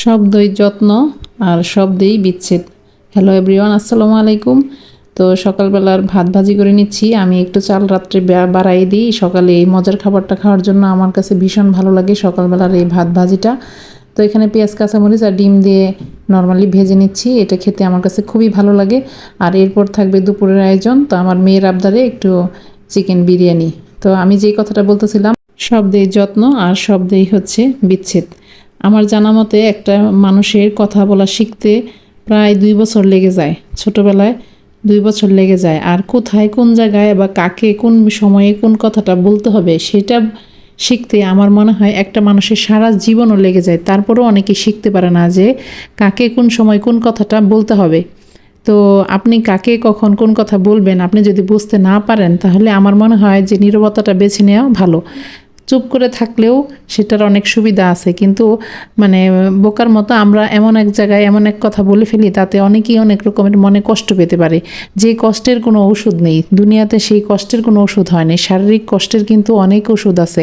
শব্দই যত্ন আর শব্দেই বিচ্ছেদ। হ্যালো এভরিওয়ান আসসালামু আলাইকুম। তো সকালবেলার ভাত ভাজি করে নিচ্ছি। আমি একটু চাল রাত্রে বাড়াই দিই। সকালে এই মজার খাবারটা খাওয়ার জন্য আমার কাছে ভীষণ ভালো লাগে সকালবেলার এই ভাত ভাজিটা। তো এখানে পেঁয়াজ, কাঁচামরিচ আর ডিম দিয়ে নর্মালি ভেজে নিচ্ছি। এটা খেতে আমার কাছে খুবই ভালো লাগে। আর এরপর থাকবে দুপুরের আয়োজন। তো আমার মেয়ের আবদারে একটু চিকেন বিরিয়ানি। তো আমি যেই কথাটা বলতেছিলাম শব্দেই যত্ন আর শব্দেই হচ্ছে বিচ্ছেদ। আমার জানা মতে একটা মানুষের কথা বলা শিখতে প্রায় দুই বছর লেগে যায়। ছোটবেলায় দুই বছর লেগে যায়। আর কোথায়, কোন জায়গায় বা কাকে, কোন সময়ে কোন কথাটা বলতে হবে সেটা শিখতে আমার মনে হয় একটা মানুষের সারা জীবনও লেগে যায়। তারপরেও অনেকে শিখতে পারে না যে কাকে কোন সময় কোন কথাটা বলতে হবে। তো আপনি কাকে কখন কোন কথা বলবেন আপনি যদি বুঝতে না পারেন তাহলে আমার মনে হয় যে নীরবতাটা বেছে নেওয়া ভালো। চুপ করে থাকলেও সেটার অনেক সুবিধা আছে। কিন্তু মানে বোকার মতো আমরা এমন এক জায়গায় এমন এক কথা বলে ফেলি, তাতে অনেকেই অনেক রকমের মনে কষ্ট পেতে পারে। যে কষ্টের কোনো ওষুধ নেই, দুনিয়াতে সেই কষ্টের কোনো ওষুধ হয় না শারীরিক কষ্টের কিন্তু অনেক ওষুধ আছে।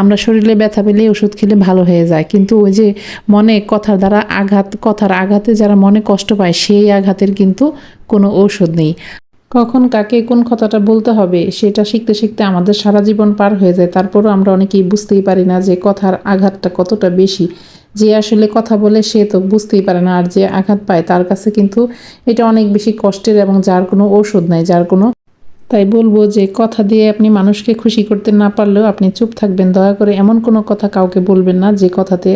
আমরা শরীরে ব্যথা পেলে ওষুধ খেলে ভালো হয়ে যায়। কিন্তু ওই যে মনে কথার দ্বারা আঘাত, কথার আঘাতে যারা মনে কষ্ট পায়, সেই আঘাতের কিন্তু কোনো ঔষধ নেই। কখন কাকে কোন কথাটা বলতে হবে, সেটা শিখতে শিখতে আমাদের সারা জীবন পার হয়ে যায়। তারপরও আমরা অনেকেই বুঝতেই পারি না যে কথার আঘাতটা কতটা বেশি। যে আসলে কথা বলে সে তো বুঝতেই পারে না, আর যে আঘাত পায় তার কাছে কিন্তু এটা অনেক বেশি কষ্টের এবং যার কোনো ঔষধ নাই, যার কোনো তাই বলব যে কথা দিয়ে আপনি মানুষকে খুশি করতে না পারলেও আপনি চুপ থাকবেন। দয়া করে এমন কোনো কথা কাউকে বলবেন না যে কথাতে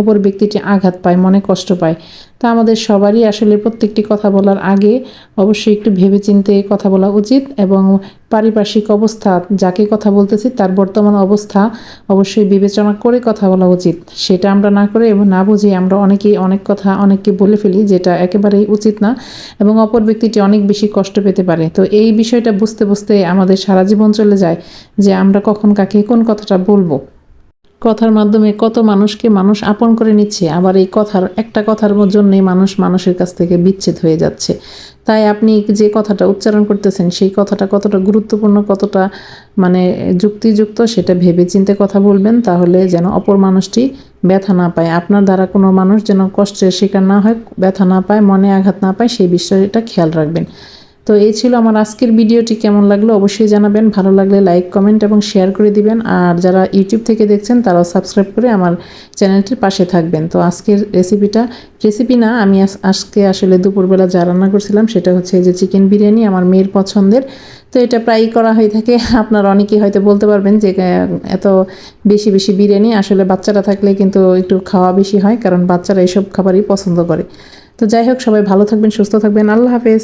অপর ব্যক্তিটি আঘাত পায়, মনে কষ্ট পায়। তা আমাদের সবারই আসলে প্রত্যেকটি কথা বলার আগে অবশ্যই একটু ভেবেচিন্তে কথা বলা উচিত এবং পারিপার্শ্বিক অবস্থা, যাকে কথা বলতেছি তার বর্তমান অবস্থা অবশ্যই বিবেচনা করে কথা বলা উচিত। সেটা আমরা না করে এবং না বুঝে আমরা অনেকেই অনেক কথা অনেককে বলে ফেলি যেটা একেবারেই উচিত না এবং অপর ব্যক্তিটি অনেক বেশি কষ্ট পেতে পারে। তো এই বিষয়টা বুঝতে বুঝতে আমাদের সারা জীবন চলে যায় যে আমরা কখন কাকে কোন কথাটা বলব। কথার মাধ্যমে কত মানুষকে মানুষ আপন করে নিচ্ছে, আবার এই কথার, একটা কথার জন্যই মানুষ মানুষের কাছ থেকে বিচ্ছেদ হয়ে যাচ্ছে। তাই আপনি যে কথাটা উচ্চারণ করতেছেন, সেই কথাটা কতটা গুরুত্বপূর্ণ, কতটা মানে যুক্তিযুক্ত, সেটা ভেবে চিন্তে কথা বলবেন, তাহলে যেন অপর মানুষটি ব্যথা না পায়। আপনার দ্বারা কোনো মানুষ যেন কষ্টের শিকার না হয়, ব্যথা না পায়, মনে আঘাত না পায়, সেই বিষয়টা খেয়াল রাখবেন। তো এই ছিল আমার আজকের ভিডিওটি। কেমন লাগল অবশ্যই জানাবেন। ভালো লাগলে লাইক কমেন্ট এবং শেয়ার করে দিবেন। আর যারা ইউটিউব থেকে দেখছেন, তারাও সাবস্ক্রাইব করে আমার চ্যানেলটির পাশে থাকবেন। তো আজকের রেসিপিটা রেসিপি না, আমি আজ- আজকে আসলে দুপুরবেলা যা রান্না করছিলাম, সেটা হচ্ছে যে চিকেন বিরিয়ানি আমার মেয়ের পছন্দের। তো এটা প্রায়ই করা হয়ে থাকে। আপনারা অনেকেই হয়তো বলতে পারবেন যে এত বেশি বেশি বিরিয়ানি? আসলে বাচ্চারা থাকলে কিন্তু একটু খাওয়া বেশি হয়, কারণ বাচ্চারা এইসব খাবারই পছন্দ করে। তো যাই হোক, সবাই ভালো থাকবেন, সুস্থ থাকবেন। আল্লাহ হাফেজ।